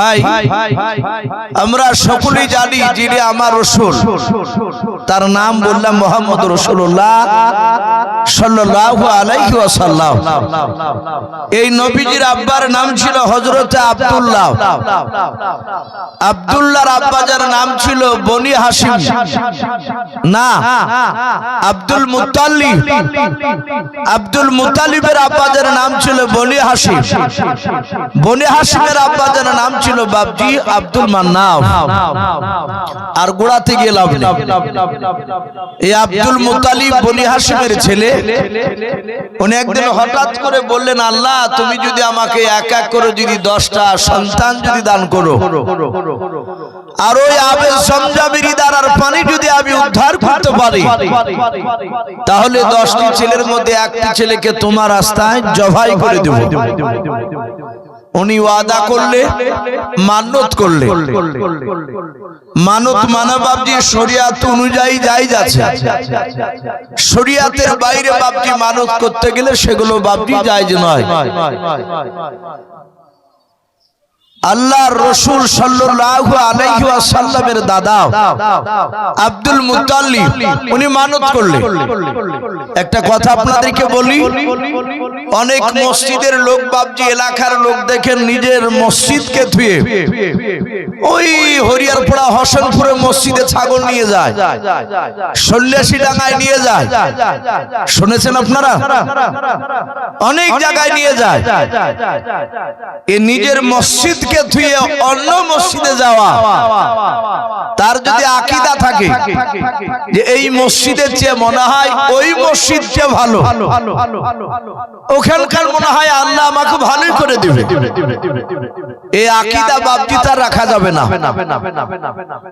ভাই আমরা সকলেই জানি যিনি আমার রসুল তার নাম বললাম মোহাম্মদ রসুল্লাহ সাল্লাল্লাহু আলাইহি ওয়াসাল্লাম এই নবীজির আব্বার নাম ছিল হযরতে আব্দুল্লাহ আব্দুল্লাহর আব্বাজার নাম ছিল বনি হাসিম না আব্দুল মুতাল্লিব আব্দুল মুতালিবের আব্বাজার নাম ছিল বনি হাসিম বনি হাসিমের আব্বাজার নাম ছিল বাবজি আব্দুল মান্নাফ আর গোড়াতে গেলাম এই আব্দুল মুতালিব বনি হাসিমের ছেলে, উনি একদিন হঠাৎ করে বললেন, আল্লাহ, তুমি যদি আমাকে এক এক করে যদি দশটা সন্তান যদি দান করো, আর ওই আবেদ সমজামের দ্বারার পানি যদি আমি উদ্ধার করতে পারি, তাহলে দশটি ছেলের মধ্যে একটি ছেলেকে তোমার রাস্তায় জবাই করে দেব। উনি ওয়াদা করলে মানত করলে। মানত মানা বাবজি শরিয়াত অনুযায়ী যাই যাচ্ছে শরিয়াতের বাইরে বাবজি মানত করতে গেলে সেগুলো বাবজি জায়জ নয়। আল্লাহর রসুল ওয়াসাল্লামের দাদা। আব্দুল মুত্তালিব, উনি মানত করলেন। একটা কথা আপনাদেরকে বলি, অনেক মসজিদের লোক বাবজি এলাকার লোক দেখেন, নিজের মসজিদকে ধুয়ে ওই হরিয়ারপাড়া হসনপুরে মসজিদে ছাগল নিয়ে যায় সন্ন্যাসী ডাঙায় নিয়ে যায়। শুনেছেন আপনারা? অনেক জায়গায় নিয়ে যায়। এ নিজের মসজিদকে ধুয়ে অন্য মসজিদে যাওয়া। তার যদি আকিদা থাকে যে এই মসজিদের চেয়ে মনে হয় ওই মসজিদ চেয়ে ভালো, ওখানকার মনে হয় আল্লাহ আমাকে ভালোই করে দিবে। এই আকিদা বাবজি তার রাখা যাবে না।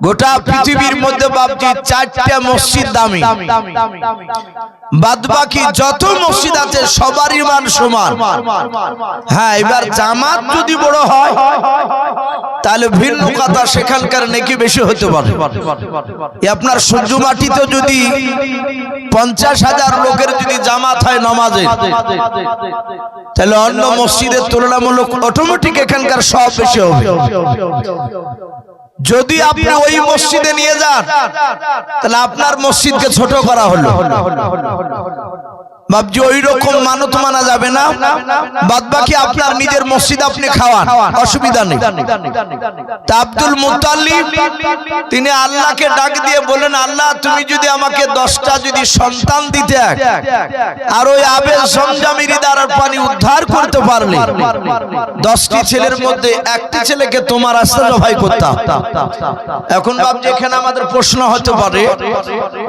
গোটা পৃথিবীর মধ্যে বাবজি চারটা মসজিদ দামি। বাদ বাকি যত মসজিদ আছে সবারই মান সমান। হ্যাঁ এবার জামাত যদি বড় হয় তাহলে ভিন্ন কথা সেখানকার নেকি বেশি হতে পারে। আপনার সূর্য মাটিতে যদি পঞ্চাশ হাজার লোকের যদি জামাত হয় নমাজে তাহলে অন্য মসজিদের তুলনামূলক অটোমেটিক এখানকার সব বেশি হবে। যদি আপনি ওই মসজিদে নিয়ে যান তাহলে আপনার মসজিদকে ছোট করা হলো। বাবজি ওই রকম মানত মানা যাবে না। বাদ বাকি আপনার নিজের মসজিদ আপনি খাওয়ান। অসুবিধা নেই। তা আব্দুল মুতাল্লিব তিনি আল্লাহকে ডাক দিয়ে বলেন, আল্লাহ, তুমি যদি আমাকে দশটা যদি সন্তান দিতে আর ওই আবেল সমজামিরি দ্বারার পানি উদ্ধার করতে পারলে, দশটি ছেলের মধ্যে একটি ছেলেকে তোমার রাস্তা জবাই করতাম। এখন বাবজি এখানে আমাদের প্রশ্ন হতে পারে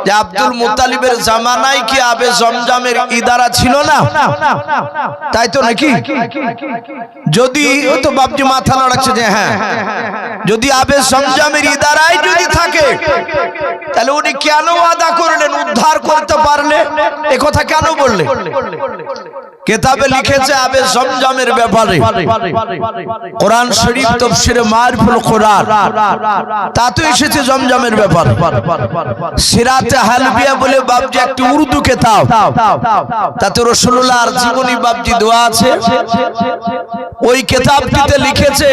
যে আব্দুল মুতালিবের জামানায় কি আবে জমজামের ইদারা ছিল না। তাই তো নাকি? যদি ও তো বাবজি মাথা লড়াচ্ছে যে হ্যাঁ। যদি আবেদ সংজামের ইদারাই যদি থাকে, তাহলে উনি কেন আদা করলেন, উদ্ধার করতে পারলে? কথা কেন বললে কেতাবে লিখেছে আবে জমজমের ব্যাপারে। কোরআন শরীফ তফসিরে মারফুল কোরআন। তাতে এসেছে জমজমের ব্যাপারে। সিরাতে হালবিয়া বলে বাবজি একটি উর্দু কেতাব। তাতে রসুল্লাহর জীবনী বাবজি দোয়া আছে। ওই কেতাবটিতে লিখেছে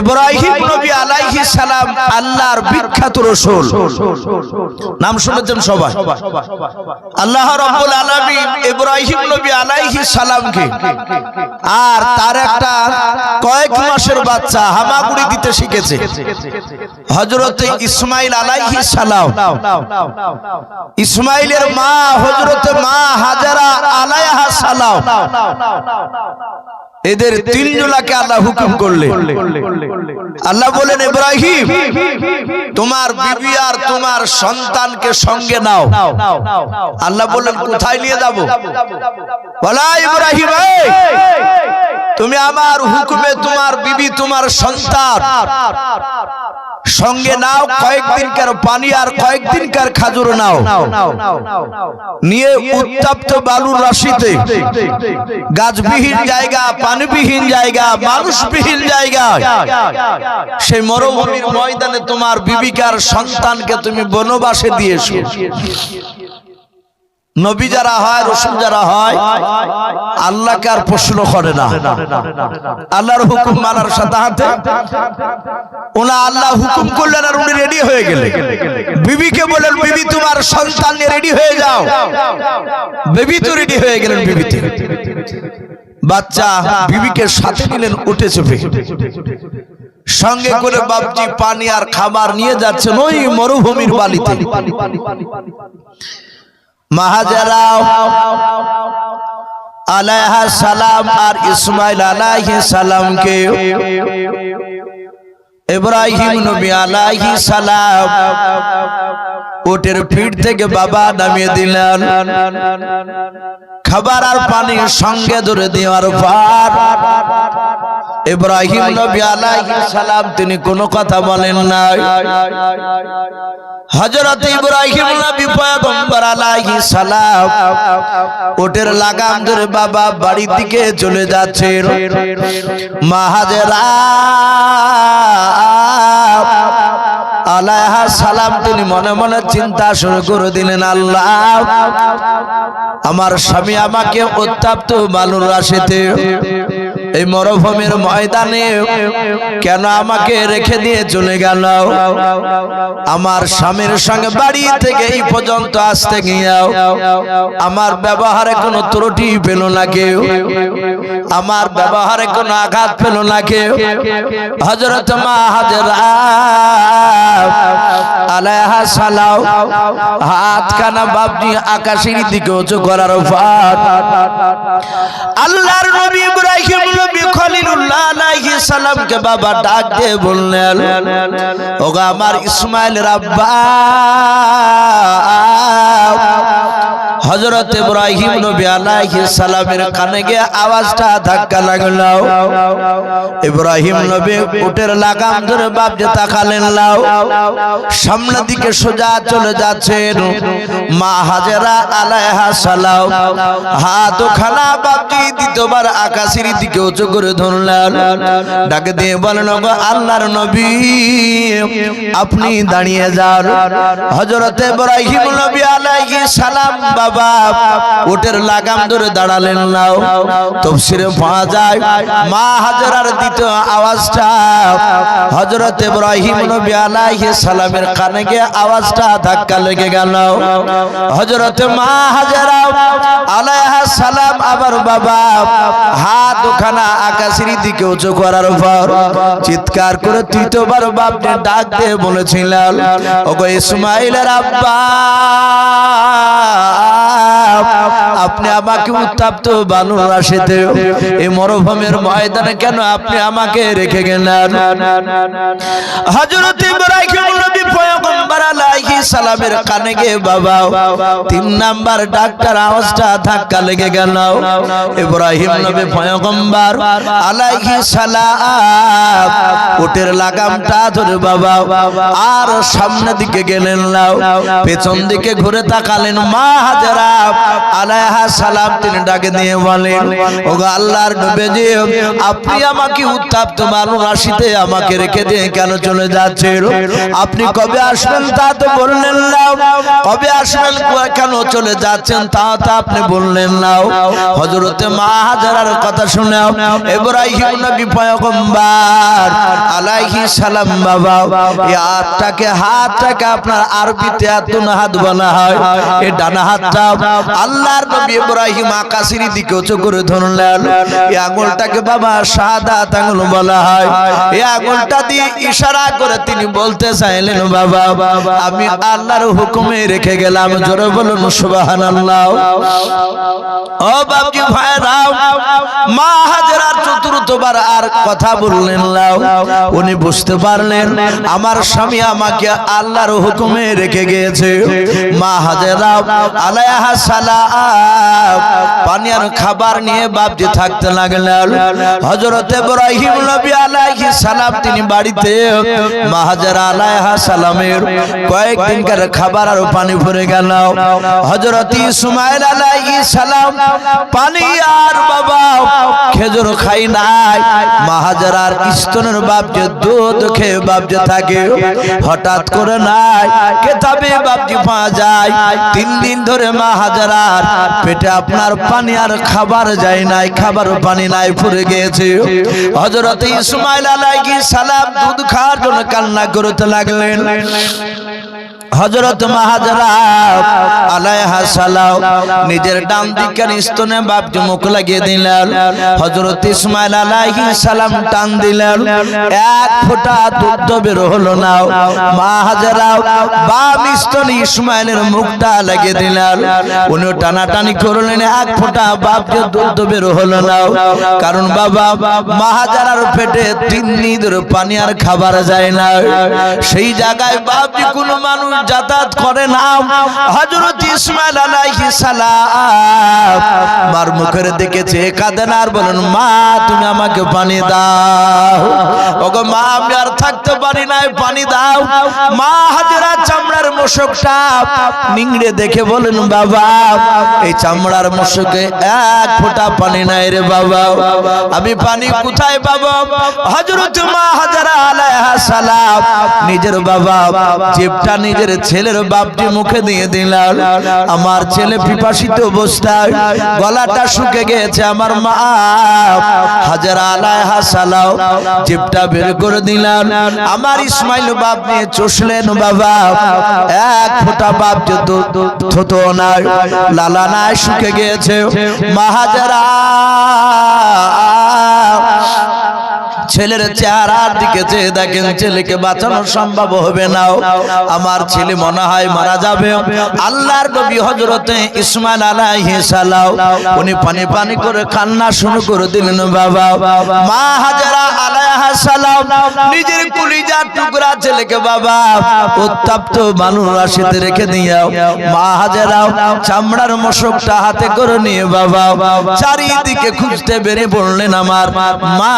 ইব্রাহিম নবী আলাইহিস সালাম আল্লাহর বিখ্যাত রসুল। নাম শুনেছেন সবাই? আল্লাহ রাব্বুল আলামিন ইব্রাহিম নবী আলাইহিস সালামকে। আর তার একটা কয়েক মাসের বাচ্চা হামাগুড়ি দিতে শিখেছে। হযরতে ইসমাইল আলাইহি সালাম। ইসমাইলের মা হযরত মা হাজারা আলাইহা সালাম। এদের তিনজনাকে আল্লাহ হুকুম করলে আল্লাহ বলেন ইব্রাহিম তোমার বিবি আর তোমার সন্তানকে সঙ্গে নাও। আল্লাহ বলেন কোথায় নিয়ে যাব? বলা ইব্রাহিম তুমি আমার হুকুমে তোমার বিবি তোমার সন্তান। সঙ্গে নাও কয়েকদিনকার পানি আর কয়েকদিনকার খাজুর নাও। নিয়ে উত্তপ্ত বালুর রাশিতে। গাছবিহীন জায়গা পানিবিহীন জায়গা মানুষবিহীন জায়গা। সেই মরুভূমির ময়দানে তোমার বিবিকার সন্তানকে তুমি বনবাসে দিয়েছ। নবী যারা হয়, রসুল যারা হয়, আল্লাহকে আর প্রশ্ন করে না। আল্লাহর হুকুম মানার সাথে হাতে ওনা আল্লাহ হুকুম করলেন আর উনি রেডি হয়ে গেলেন। বিবিকে বলেন বিবি, তোমার সন্তান নিয়ে রেডি হয়ে যাও। বিবি তো রেডি হয়ে গেলেন বিবিতে। বাচ্চা বিবিকে সাথে নিলেন, উঠে চেপে। সঙ্গে করে বাপজি পানি আর খাবার নিয়ে যাচ্ছেন ওই মরুভূমির বালিতে। মাহাজারাও আলাইহা সালাম আর ইসমাইল আলাইহি সালামকে ইব্রাহিম নবী আলাইহি সালাম ওটের পিঠ থেকে বাবা নামিয়ে দিলেন। খাবার আর পানি সঙ্গে ধরে দেওয়ার পর ইব্রাহিম নবী আলাইহিস সালাম তিনি কোনো কথা বলেন নাই। হযরত ইব্রাহিম নবী পয়গম্বর আলাইহিস সালাম ওটের লাগাম ধরে বাবা বাড়ির দিকে চলে যাচ্ছেন। মা হাজেরা আলাইহা সালাম তিনি মনে মনে চিন্তা শুরু করে দিলেন, আল্লাহ, আমার স্বামী আমাকে উত্তাপ্ত বালুর রাশিতে এই মরুভূমির ময়দানে কেন আমাকে রেখে দিয়ে চলে গেল? আমার স্বামীর সঙ্গে বাড়ি থেকে এই পর্যন্ত আসতে গিয়েও আমার ব্যবহারে কোনো ত্রুটি পেল না কেউ। আমার ব্যবহারে কোনো আঘাত পেল না কেউ। হজরত মা হাজরা আলাইহা সালাও হাত, কানা বাপজি আকাশের দিকে উঁচু করার পর আল্লাহর নবী ইব্রাহিম নবী খলিলুল্লাহ আলাইহিস সালামকে বাবা ডাক দিয়ে বললেন ওগো আমার ইসমাইল আব্বা হযরত ইব্রাহিম নবী আলাইহিস সালামের কানে গিয়ে আওয়াজটা ধাক্কা লাগল। ইব্রাহিম নবী উটের লাগাম ধরে বাপ যে তাকালেন লাও। সামনের দিকে সোজা চলে যাচ্ছেন মা হাজেরা আলাইহা সালাম। হাত খানা বাপজি দ্বিতীয়বার আকাশের দিকে উঁচু করে ধরলেন। ডাকে দিয়ে বলেন, ওগো আল্লাহর নবী, আপনি দাঁড়িয়ে যান। হযরতে ইব্রাহিম নবী আলাইহিস সালাম বাবা উটের লাগাম ধরে দাঁড়ালেন নাও তফসিরে পাওয়া যায় মা হাজরার দ্বিতীয় আওয়াজটা, হযরত ইব্রাহিম নবী আলাইহিস সালামের কানে গিয়ে আওয়াজটা ধাক্কা লেগে গেল। হযরত মা হাজরা আলাইহা সালাম আবার বাবা, হাত ওখানা আকাশের দিকে উঁচু করার পর চিৎকার করে তৃতীয়বার বাপকে ডাক দিয়ে বলেছিলেন, ওগো ইসমাইলের আব্বা! আপনি আমাকে উত্তাপ্ত বানুর এই মরুভূমির ময়দানে কেন আপনি আমাকে রেখে গেলেন? হযরত ইব্রাহিম নবী পয়গম্বর আলাইহিস সালামের কানে গিয়ে বাবা, তিন নাম্বার ডাক্তার আওয়াজটা ধাক্কা লেগে গেল। ইব্রাহিম নবী পয়গম্বর আলাইহিস সালাম উটের লাগামটা ধরে বাবা, আর সামনের দিকে গেলেন লাও পেছন দিকে ঘুরে তাকালেন মা হাজারা আলাইহা সালাম ডাকে দিয়ে ওগো আল্লাহর আপনি আমাকে আমাকে রেখে দিয়ে কেন চলে যাচ্ছেন? আপনি কবে আসবেন তা তো বললেন না। কবে আসবেন, কেন চলে যাচ্ছেন তা তো আপনি বললেন না। হযরতে মা কথা শুনে ইব্রাহিম নবী পয়গম্বর সালাম বাবা, এই হাতটাকে হাতটাকে আপনার আরবিতে আতুন হাত বলা হয়। এই ডানা হাতটা আল্লাহর নবী ইব্রাহিম আকাশের দিকে উঁচু করে ধরলেন। এই আঙুলটাকে বাবা শাহাদাত আঙুল বলা হয়। এই আঙুলটা দিয়ে ইশারা করে তিনি বলতে চাইলেন, বাবা, আমি আল্লাহর হুকুমে রেখে গেলাম। জোরে বলুন ও বাবজি মা হাজরার চতুর্থবার আর কথা বললেন উনি বুঝতে পারলেন, আমার স্বামী আমাকে আল্লাহর হুকুমে রেখে গিয়েছে। মা হাজেরা আলাইহা পানি আর খাবার নিয়ে বাপজি থাকতে লাগলেন। ইব্রাহিম নবী আলাইহিস সালাম, তিনি বাড়িতে মাহাজারা আলাইহা সালামের কয়েকদিনকার খাবার আর পানি ভরে গেল। হজরত ইসমাইল আলাইহি সালাম, পানি আর বাবা, খেজুর খাই নাই। মাহাজারার স্তনের বাপ যে দুধ খেয়ে বাপ যে থাকে। হঠাৎ করে নাই, কেতাবে বাপজি পাওয়া যায়। তিন দিন ধরে মাহাজারার পেটে আপনার পানি আর খাবার যায় নাই, খাবার পানি নাই, ফুরে গিয়েছে। হজরত ইসমাইল আলাইহিস সালাম দুধ খাওয়ার জন্য কান্না করতে লাগলেন। হজরত মাহাজারা আলাইহা সালাম নিজের ডান দিকের স্তনে বাপকে মুখ লাগিয়ে দিলেন। হজরত ইসমাইল আলাইহি সালাম টান দিলেন। এক ফোঁটা দুধ বের হলো না। মাহাজারা বাম স্তনে ইসমাইলের মুখটা লাগিয়ে দিলেন। উনি টানাটানি করলেন, এক ফোঁটা বাপকে দুধ বের হলো না। কারণ বাবা, মাহাজারার পেটে তিন দিন পানি আর খাবার যায় না। সেই জায়গায় বাপজি কোনো মানুষ যাতায়াত করে না হযরত ইসমাইল আলাইহিস সালাম। মার মুখের দিকে চেয়ে কাঁদেন আর বলেন, মা, তুমি আমাকে পানি দাও। ওগো মা, আমি আর থাকতে পারি না পানি দাও। মা, হাজরা চামড়ার মশকটা নিংড়ে দেখে বলেন, বাবা, এই চামড়ার মশকে এক ফোঁটা পানি নাই রে বাবা। আমি পানি কোথায় পাবো? হযরত মা, হাজরা আলাইহা সালাম নিজের বাবা জিপটা নিজের ছেলের বাপটি মুখে দিয়ে দিলাম। আমার ছেলে পিপাসিত অবস্থায় গলাটা শুকে গেছে, আমার মা, হাজার আলাইহা হাসালাও জিপটা বের করে দিলাম। আমার ইসমাইল বাপ নিয়ে চষলেন, বাবা, এক ফোঁটা বাপ যে থতো নাই, লালা নাই শুকে গিয়েছে মাহাজারা ছেলের চেহারার দিকে চেয়ে দেখেন ছেলেকে বাঁচানো সম্ভব হবে না। আমার ছেলে মনে হয় মারা যাবে। আল্লাহর নবী হজরতে ইসমাইল আলাইহিস সালাম উনি পানি পানি করে কান্না শুরু করে দিলেন বাবা। মা হাজারা আলাইহা সালাম নিজের কুলিজার টুকরা ছেলেকে বাবা উত্তপ্ত মানুষ রাশিতে রেখে দিয়াও মা হাজারা চামড়ার মশকটা হাতে করে নিয়ে বাবা। চারিদিকে খুঁজতে বেরিয়ে পড়লেন আমার মা।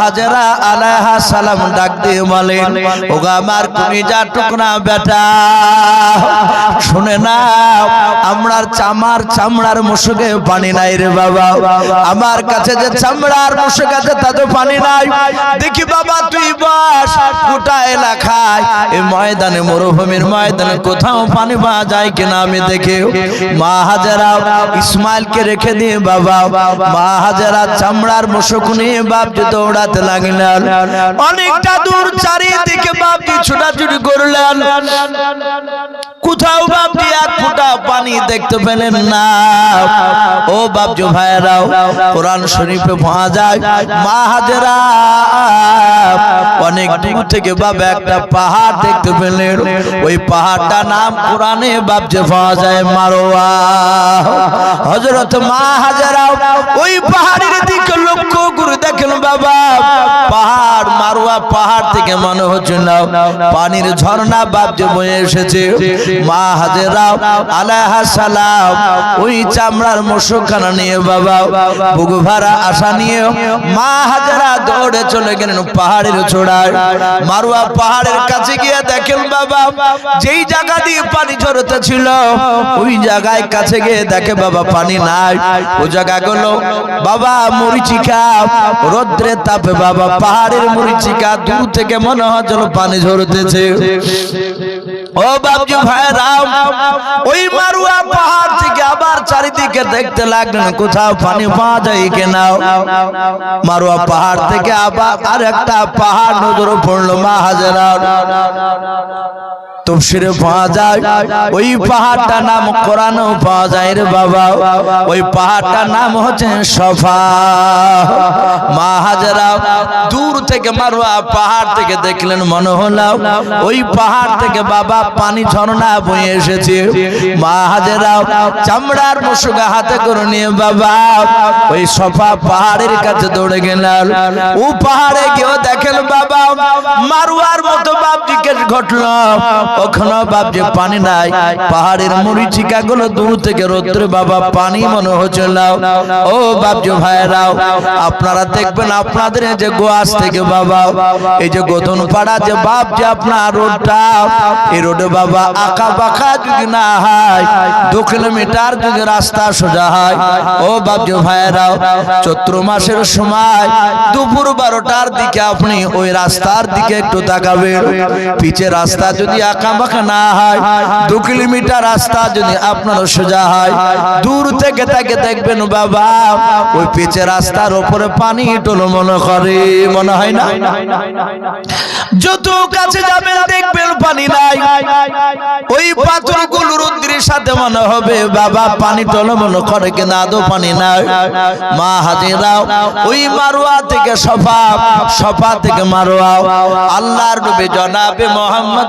হাজারা আলাইহা সালাম ডাক দিয়ে বলেন, ওগা আমার কুমিজা টুকরা বেটা, শুনে না আমরার চামার চামড়ার মুশুকে পানি নাই রে বাবা, আমার কাছে যে চামড়ার মুশুক আছে তাতে পানি নাই, দেখি বাবা তুই বাস, গোটা এলাকায় এই ময়দানে মরুভূমির ময়দানে কোথাও পানি পাওয়া যায় কিনা আমি দেখে, মা হাজারা ইসমাইলকে রেখে দিয়ে বাবা, মা হাজারা চামড়ার মুশুক নিয়ে বাপজি দৌড়াতে লাগলেন। অনেকটা দূর চারিদিকে বাপজি ছোটাছুটি করলেন। কোথাও বাপজি এক পানি দেখতে পেলেন না। ও ভাইরাও কোরআন শরীফে যায়, মা হাজেরা, অনেক দূর থেকে বাবা একটা পাহাড় দেখতে পেলেন। ওই পাহাড়টা নাম কোরআনে বাপজে পাওয়া যায়, মারোয়া। হজরত মা হাজারা, ওই পাহাড়ের দিকে লক্ষ্য করে দেখেন বাবা, পাহাড়, মারোয়া পাহাড় থেকে মনে হচ্ছে না, পানির ঝর্ণা বাপজে বয়ে এসেছে। মা হাজেরা, আলাইহা সালাম, ওই চামড়ার মশকখানা নিয়ে, বাবা বুগু ভাড়া আশা নিয়ে মা হাজারা দৌড়ে চলে গেলেন পাহাড়ের চূড়ায়। মারুয়া পাহাড়ের কাছে গিয়ে দেখেন, বাবা, যেই জায়গা দিয়ে পানি ঝরতে ছিল, ওই জায়গায় কাছে গিয়ে দেখে, বাবা, পানি নাই। ও জায়গা গুলো বাবা, মরিচিকা রোদ্রে তাপে বাবা, পাহাড়ের মরিচিকা দূর থেকে মনে হয় যেন পানি ঝরতেছে। ও বাবজি ভাই রাম ওই মারুয়া পাহাড় থেকে আবার চারিদিকে দেখতে লাগলেন কোথাও পানি পাওয়া যায় কিনা। মারুয়া পাহাড় থেকে আবার আর একটা পাহাড় নজরে পড়ল মা হাজারা। তফসিরে পাওয়া যায়। ওই পাহাড়টা নাম কোরআনও পাওয়া যায় রে বাবা। ওই পাহাড়টার নাম হচ্ছে সফা মা হাজারা দূর থেকে মারোয়া পাহাড় থেকে দেখলেন মনে হলো, ওই পাহাড় থেকে বাবা পানি ঝর্ণা বয়ে এসেছে। মা হাজারা চামড়ার মশুগা হাতে করে নিয়ে বাবা, ওই সফা পাহাড়ের কাছে দৌড়ে গেলেন। ও পাহাড়ে গিয়েও দেখেন বাবা, মারুয়ার মতো বাপ জিজ্ঞেস ঘটলো। ওখানে বাপজি পানি নাই, পাহাড়ের মুড়ি গুলো দূর থেকে রোদ্রে বাবা পানি মনে হচ্ছে নাও। ও বাপজি ভাইরাও আপনারা দেখবেন আপনাদের যে গোয়াস থেকে বাবা, এই যে গোধন পাড়া যে বাপ যে আপনার রোডটা, এই রোডে বাবা আঁকা বাঁকা যদি না হয়, দু কিলোমিটার যদি রাস্তা সোজা হয়, ও বাপ বাপজি ভাইরাও চৈত্র মাসের সময় দুপুর বারোটার দিকে আপনি ওই রাস্তার দিকে একটু তাকাবেন। পিছে রাস্তা যদি আঁকা বাঁকা না হয়, দু কিলোমিটার রাস্তা যদি আপনার সোজা হয়, দূর থেকে তাকে দেখবেন বাবা, ওই পিছে রাস্তার উপরে পানি টলো মনে করে, মনে হয় না? যত কাছে যাবেন দেখবেন পানি নাই। ওই পাথরগুলো রুদ্রের সাথে মনে হবে বাবা, পানি টলো মনে করে কিনা, আদৌ পানি নাই। মা হাজিরাও ওই মারোয়া থেকে সফা সফা থেকে মারোয়া। আল্লাহর নবী জনাবে মোহাম্মদ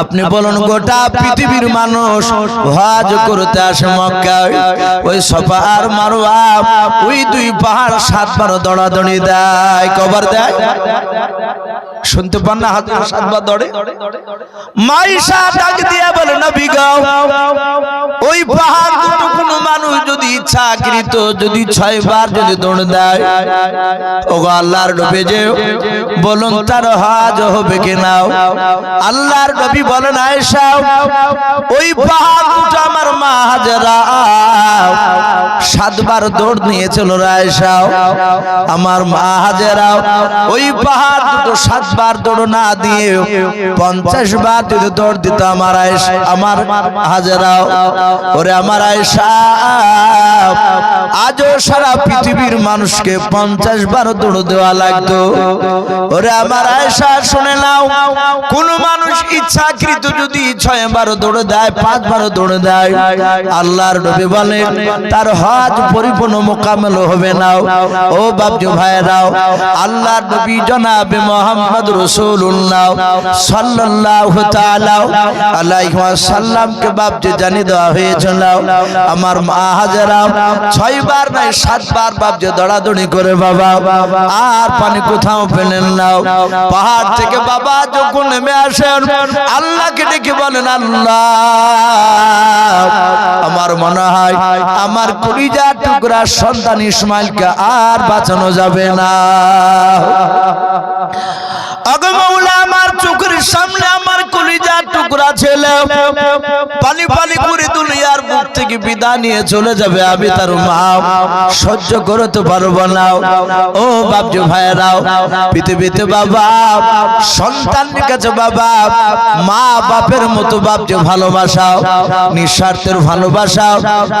আপনি বলুন গোটা পৃথিবীর মানুষ হজ করতে আসে মক্কায়। ওই সফা আর মারোয়া ওই দুই পাহাড় সাতবার দৌড়াদৌড়ি দেয়। কবার দেয়? শুনতে পান না হাত সাতবার দৌড়ে? মাইশা ডাক দিয়ে বলে নবী গো ওই পাহাড় দুটো কোনো মানুষ যদি ইচ্ছাকৃত যদি ছয়বার যদি দৌড় দেয় ও গো আল্লাহর নবী যে বলুন তার হজ হবে কিনা? আল্লাহর নবী বলেন, আয়েশা, ওই পাহাড় দুটো আমার মা হাজারা। সাতবার দৌড় নিয়েছিল আয়েশা। আমার মা হাজারা, ওই পাহাড় দুটো সাতবার দৌড় না দিয়ে পঞ্চাশ বার যদি দৌড় দিত আমার আমার হাজারা। ওরে আমার আয়েশা, আজও সারা পৃথিবীর মানুষকে পঞ্চাশ বার দৌড় দেওয়া লাগতো। ওরে আমার আয়েশা, শুনে নাও, কোন মানুষ ইচ্ছাকৃত যদি ছয় বারো দৌড়ে দেয়, পাঁচ বারো দৌড়ে দেয়। আল্লাহর নবী বলেন, তার হজ পরিপূর্ণ মোকামেল হবে না। ও বাবজু ভাইরাও আল্লাহর নবী জনাবে মোহাম্মদ রসুল্লাহ সাল্লাল্লাহু তাআলা আলাইহি ওয়াসাল্লামকে বাবজু জানিয়ে দেওয়া হয়েছিল। আমার মা হাজারা ছয়বার নাই সাতবার বাবজু দৌড়াদৌড়ি করে বাবা, আর পানি কোথাও পেলেন না। পাহাড় থেকে বাবা যখন নেমে আসেন আল্লাহকে ডেকে বলেন আল্লাহ আমার মনে হয় আমার কলিজা টুকরা সন্তান ইসমাইলকে আর বাঁচানো যাবে না। আমার চোখের সামনে আমার কলিজা টুকরা ছেলে। পানি পানি করে দুনিয়ার বুক থেকে বিদায় নিয়ে চলে যাবে আমি তার মা। সহ্য করতে পারব না। ও বাবজু ভাইরাও পৃথিবীতে বাবা, সন্তানের কাছে বাবা, মা বাপের মতো বাবজু ভালোবাসাও, নিঃস্বার্থের ভালোবাসাও।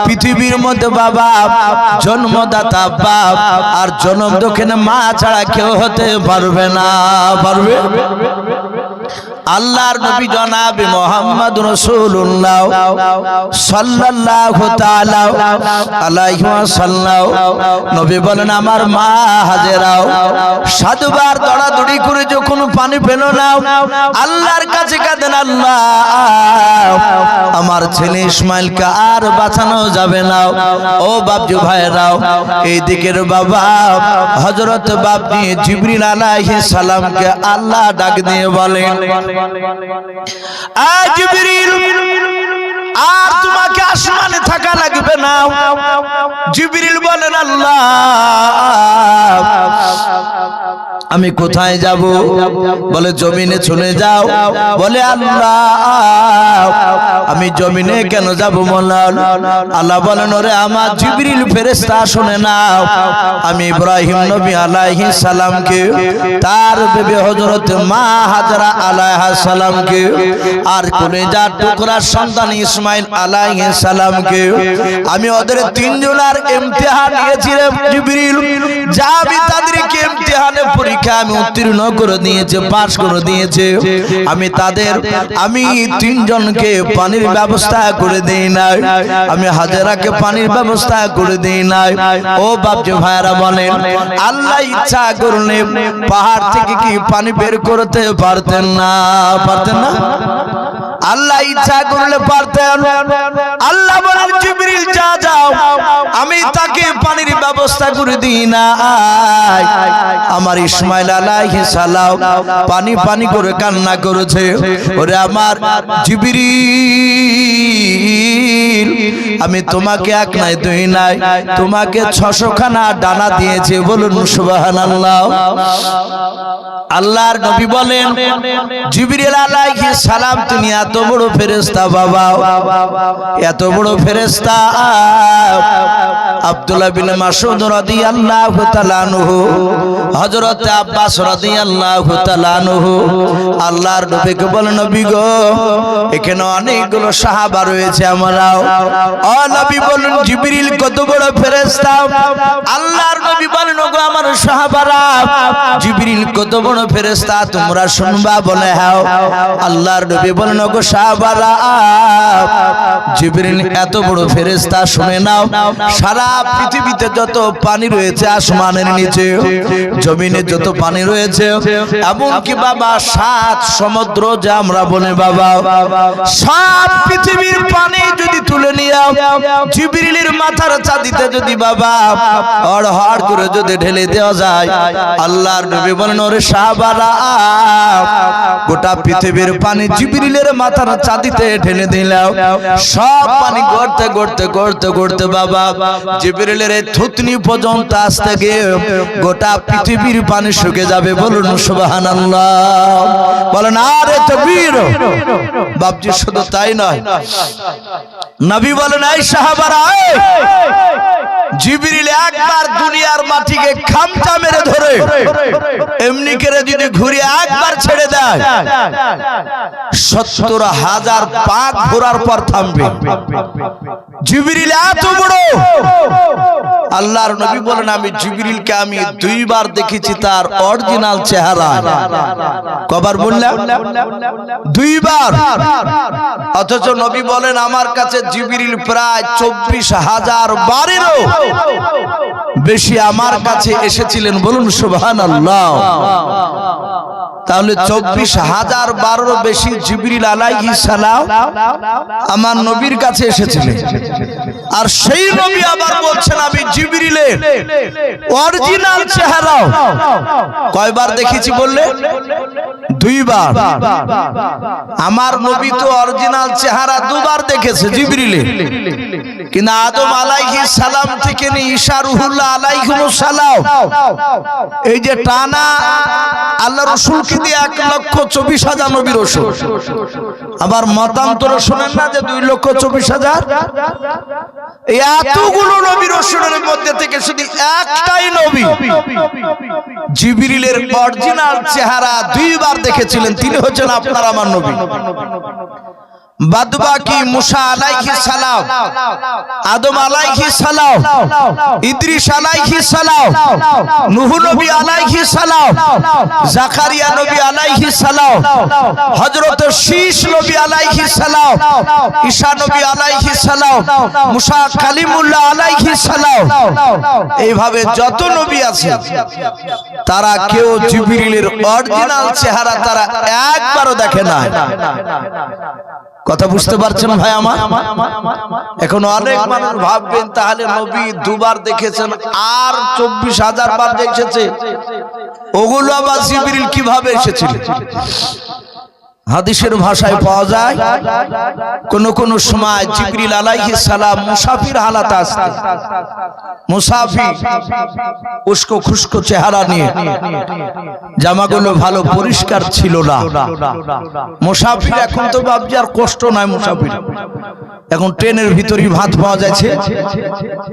পৃথিবীর মধ্যে বাবা, জন্মদাতা বাপ আর জন্ম দক্ষিণে মা ছাড়া কেউ হতে পারবে না। পারবে? আল্লাহর নবী জনাবে মোহাম্মদ রাসূলুল্লাহ সাল্লাল্লাহু তাআলা আলাইহি ওয়াসাল্লাম। নবী বলেন, আমার মা হাজেরাও, সাতবার দৌড়াদৌড়ি করে যখন পানি পেল না, আল্লাহর কাছে কাঁদেন, আল্লাহ, আমার ছেলে আর বাঁচানো যাবে না। ও বাপজু ভাইরাও এই দিকের বাবা, হযরত বাপজি জিবরিল আলাইহিস সালামকে আল্লাহ ডাক দিয়ে বলেন আর তোমাকে আসমানে থাকা লাগবে না। জিবরিল বলেন আল্লাহ। আমি কোথায় যাব? বলে জমিনে চলে যাও। বলে, আল্লাহ, আমি জমিনে কেন যাব মোলাল আল্লাহ বলেন, ওরে আমার জিবরিল ফেরেশতা শুনে নাও। আমি ইব্রাহিম নবী আলাইহিস সালামকে, তার বেবি হযরত মা হাজরা আলাইহা সালামকে, আর কলেজা টুকরার সন্তান ইসমাইল আলাইহিস সালামকে, আমি ওদের তিনজনের ইমতিহান নিয়েছি রে জিবরিল। যা আমি তাদেরকে ইমতিহানে পরীক্ষা পরীক্ষা আমি উত্তীর্ণ করে দিয়েছে পাশ করে দিয়েছে। আমি তাদের আমি তিনজনকে পানির ব্যবস্থা করে দিই নাই। আমি হাজারাকে পানির ব্যবস্থা করে দিই নাই। ও বাপজি ভাইরা বলেন আল্লাহ ইচ্ছা করলে পাহাড় থেকে কি পানি বের করতে পারতেন না। পারতেন না? আল্লাহ ইচ্ছা করলে পারতেন। আল্লাহ বলেন, জিবরিল, যা যাও। আমি তাকে পানির ব্যবস্থা করে দিই না আমার ইসমাইল আলাইহিস সালাম পানি পানি করে কান্না করেছে। ওরে আমার জিবরিল আমি তোমাকে এক নাই, দুই নাই। তোমাকে ছশো খানা ডানা দিয়েছে বলুন সুবহানাল্লাহ। আল্লাহর নবী বলেন, জিবরিল আলাইহিস সালাম, তুমি এত বড় ফেরেশতা বাবা। এত বড় ফেরেশতা। আব্দুল্লাহ বিন মাসউদ রাদিয়াল্লাহু তাআলা আনহু, হযরত আব্বাস রাদিয়াল্লাহু তাআলা আনহু, আল্লাহর নবীকে বলেন নবী গো, এখানে অনেকগুলো সাহাবা রয়েছে আমরাও। ও নবী বলেন জিবরিল কত বড় ফেরেশতা। আল্লাহর নবী আমার সাহাবারা, জিবরিল কত বড় ফেরেশতা, তোমরা শুনবা বলে হ্যাঁ আল্লাহর নবী বলেন গো সাহাবারা, জিবরিল, এত বড় ফেরেশতা, শুনে নাও। সারা পৃথিবীতে যত পানি রয়েছে আসমানের নিচে, জমিনে যত পানি রয়েছে বাবা, সাত সমুদ্র যা আমরা বলে, বাবা পৃথিবীর পানি যদি তুলে নিয়ে, জিবরিলের মাথার চাঁদিতে যদি বাবা, হড় হড় করে যদি ঢেলে দেওয়া যায়। আল্লাহর নবী বলেন, ওরে সাহাবারা গোটা পৃথিবীর পানি জিবরিলের মাথার চাঁদিতে ঢেলে দিলাম সব পানি গড়তে গড়তে গড়তে গড়তে বাবা, জিবরিলের থুতনি পর্যন্ত আসতে গিয়ে গোটা পৃথিবীর পানি শুকে যাবে বলুন সুবহানাল্লাহ। বলেন, আরে তকবীর, বাপজি শুধু তাই নয়। নবী বলেন, এই সাহাবারা জিবরিল একবার দুনিয়ার মাটিকে খামচা মেরে ধরে। এমনি করে যদি ঘুরে একবার ছেড়ে দেয়, সত্তর হাজার পাক ঘোরার পর থামবে। জিবরিল এত বড় আল্লাহর নবী বলেন, আমি জিবরিলকে আমি দুইবার দেখেছি, তার অরিজিনাল চেহারা। কবার বললাম? দুইবার। অথচ নবী বলেন, আমার কাছে জিবরিল প্রায় চব্বিশ হাজার বারেরও বেশি আমার কাছে এসেছিলেন। বলুন সুবহান আল্লাহ তাহলে চব্বিশ হাজার বারোর বেশি জিবরিল আলাইহি সালাম আমার নবীর কাছে এসেছিলেন। আর সেই নবী আবার বলছেন, আমি জিবরিলের অরিজিনাল চেহারা কয়বার দেখেছি বললে? দুইবার। আমার নবী তো অরিজিনাল চেহারা দুবার দেখেছে জিবরিলে। কিন্তু আদম আলাইহিস সালাম থেকে নিয়ে ঈসা রুহুল্লাহ আলাইহিস সালাম। এই যে টানা আল্লাহ রসুলকে দিয়ে এক লক্ষ চব্বিশ হাজার নবী রসুল। আবার মতান্তর শোনেন না যে দুই লক্ষ চব্বিশ হাজার? এই এতগুলো নবী রসুলের মধ্যে থেকে শুধু একটাই নবী। জিবরিলের অরিজিনাল চেহারা দুইবার দেখেছিলেন তিনি হচ্ছেন আপনার আমার নবী। বাদবাকি মুসা আলাইহি সালাম আদম আলাইহি সালাম ইদ্রিস আলাইহি সালাম নূহ নবী আলাইহি সালাম জাকারিয়া নবী আলাইহি সালাম হযরত শীশ নবী আলাইহি সালাম ঈসা নবী আলাইহি সালাম মুসা কালিমুল্লাহ আলাইহি সালাম। এইভাবে যত নবী আছে তারা কেউ জিবরিলের অরিজিনাল চেহারা তারা একবারও দেখে না। কথা বুঝতে পারছেন ভাই আমার? এখন অনেক মানুষ ভাববেন তাহলে নবী দুবার দেখেছেন আর চব্বিশ হাজার বার দেখেছে। ওগুলো আবার জিবরিল কীভাবে এসেছিল? হাদিসের ভাষায় পাওয়া যায়, কোন কোন সময় জিবরিল আলাইহিস সালাম মুসাফির হালাত আসতে মুসাফির উস্কো খুস্কো চেহারা নিয়ে। জামাগুলো ভালো পরিষ্কার ছিল না। মুসাফির এখন তো ভাবছি আর কষ্ট নয় মুসাফির। এখন ট্রেনের ভিতরই ভাত পাওয়া যাচ্ছে।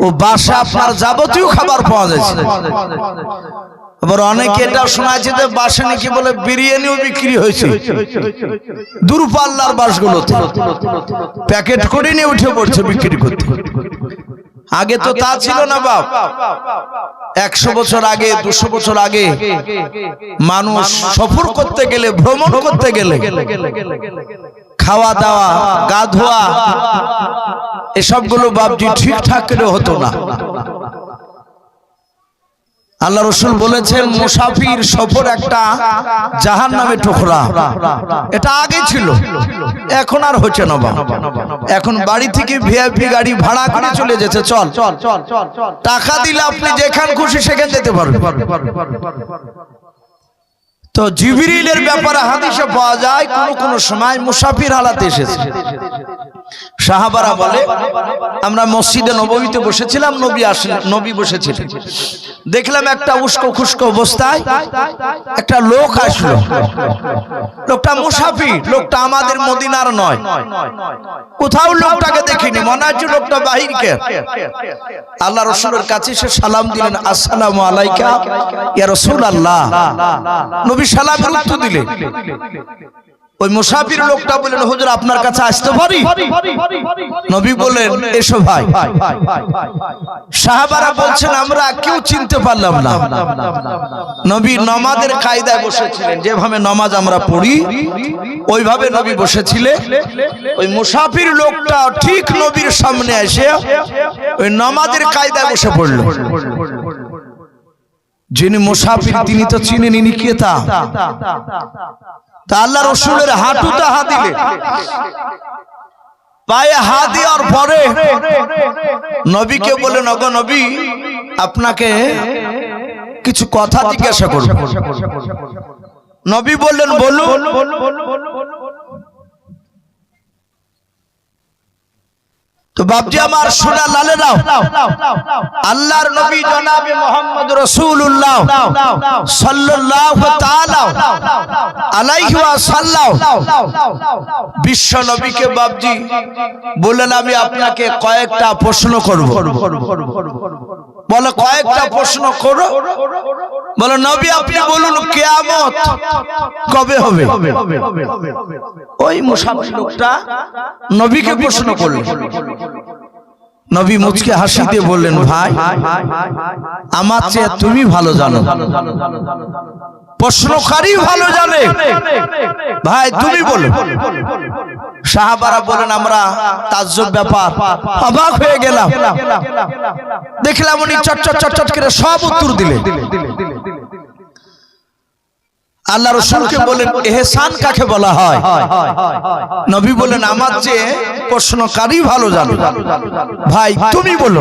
ও বাসা আপনার যাবতীয় খাবার পাওয়া যাচ্ছে। আবার অনেকে এটা শোনাচ্ছে যে বাসে নাকি বলে বিরিয়ানিও বিক্রি হয়েছে। দূরপাল্লার বাসগুলোতে। প্যাকেট করে নিয়ে উঠে পড়ছে বিক্রি করতে। আগে তো তা ছিল না বাপ। একশো বছর আগে, দুশো বছর আগে মানুষ সফর করতে গেলে, ভ্রমণ করতে গেলে, খাওয়া দাওয়া, গা ধোয়া, এসবগুলো বাপজি ঠিকঠাক করে হতো না। আল্লাহ রসুল বলেছেন মুসাফির সফর একটা জাহান নামে ঠোকরা এটা আগে ছিল। এখন আর হচ্ছে না এখন বাড়ি থেকে ভিআইপি গাড়ি ভাড়া করে চলে যেতে চল। টাকা দিলে আপনি যেখান খুশি সেখানে যেতে পারবেন। তো জিবরিলের ব্যাপারে হাদিসে পাওয়া যায়, কোন কোন সময় মুসাফির হালাতে এসেছে। সাহাবারা বলে, আমরা মসজিদে নবীতে বসেছিলাম, নবী আসলেন নবী বসেছিলেন। দেখলাম একটা উস্কো খুস্কো অবস্থায় একটা লোক আসলো। লোকটা মুসাফির, লোকটা আমাদের মদিনার নয়। কোথাও লোকটাকে দেখিনি, মনে হচ্ছে লোকটা বাহিরকে। আল্লাহ রসুলের কাছে সে সালাম দিলেন, আসসালামু আলাইকা ইয়া রসুল আল্লাহ নবী সালামের উত্তর দিলেন ওই মুসাফির লোকটা বললেন, হুজুর, আপনার কাছে আসতে পারি? নবী বললেন, এসো ভাই। সাহাবারা বলছেন, আমরা কেউ চিনতে পারলাম না। নবী নমাজের কায়দায় বসেছিলেন। যেভাবে নমাজ আমরা পড়ি, ওইভাবে নবী বসেছিলেন ওই মুসাফির লোকটা ঠিক নবীর সামনে এসে ওই নমাজের কায়দায় বসে পড়ল। যিনি মুসাফির, তিনি তো চিনেন কে তা? আল্লাহ রসুলের হাঁটুতে হাত দিলে। পায়ে হাত দেওয়ার পরে নবীকে বলে, নগ নবী, আপনাকে কিছু কথা জিজ্ঞাসা করব। নবী বললেন বলুন তো বাপজি আমার সোনা লালেরাও আল্লাহর নবী জনাবে মোহাম্মদ রসুল্লাহ বললেন, আমি আপনাকে কয়েকটা প্রশ্ন করব। বলে, কয়েকটা প্রশ্ন করো। বলে, নবী, আপনি বলুন, কেয়ামত কবে হবে? ওই মুসাফির লোকটা নবীকে প্রশ্ন করল। নবী মুচকে হাসি দিয়ে বললেন, ভাই, আমার চেয়ে তুমি ভালো জানো। প্রশ্নকারী ভালো জানে। ভাই তুমি বলো। সাহাবারা বলেন আমরা তাজ্জব ব্যাপার। অবাক হয়ে গেলাম। দেখলাম উনি চটচট চটচট করে সব উত্তর দিলে আল্লাহ রসুলকে বলেন এহসান কাকে বলা হয়? নবী বলেন আমার চেয়ে প্রশ্নকারী ভালো জানো। ভাই তুমি বলো।